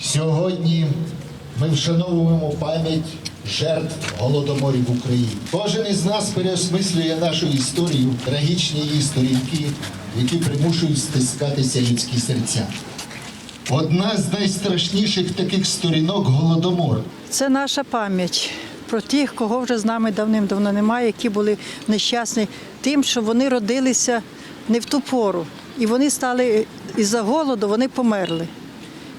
Сьогодні ми вшановуємо пам'ять жертв голодоморів в Україні. Кожен із нас переосмислює нашу історію, трагічні її сторінки, які примушують стискатися людські серця. Одна з найстрашніших таких сторінок голодомор. Це наша пам'ять про тих, кого вже з нами давним-давно немає, які були нещасні тим, що вони родилися не в ту пору. І вони стали із-за голоду, вони померли.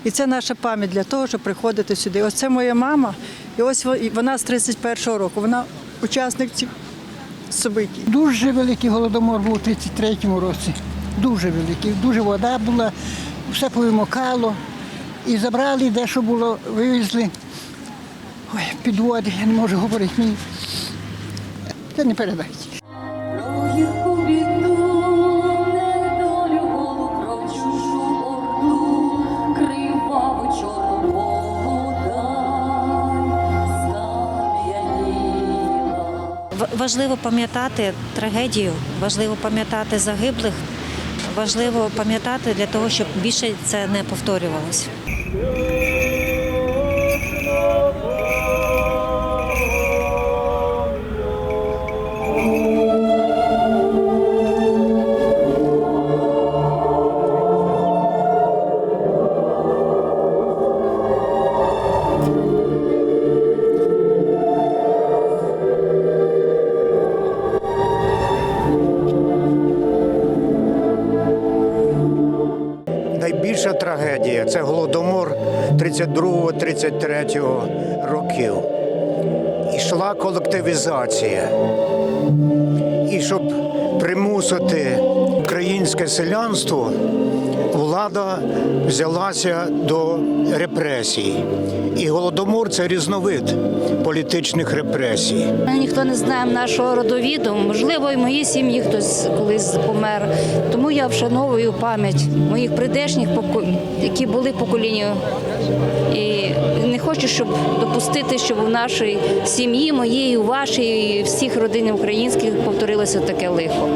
І це наша пам'ять для того, щоб приходити сюди. Ось це моя мама, і ось вона з 31-го року. Вона учасник цих событий. Дуже великий голодомор був у 33-му році. Дуже великий. Дуже вода була, все повимокало. І забрали, де що було, вивезли. Ой, підводи, я не можу говорити. Мені. Це не передайте. Важливо пам'ятати трагедію, важливо пам'ятати загиблих, важливо пам'ятати для того, щоб більше це не повторювалося. Найбільша трагедія це голодомор 32-33 років. Ішла колективізація. І щоб примусити українське селянство, влада взялася до репресій. І голодомор це різновид політичних репресій. Ніхто не знає нашого родовіду. Можливо, і моїй сім'ї хтось колись помер. Тому я вшановую пам'ять моїх прийдешніх які були покоління. І не хочу, щоб допустити, щоб у нашій сім'ї, моєї, у вашій, всіх родин українських повторилося таке лихо.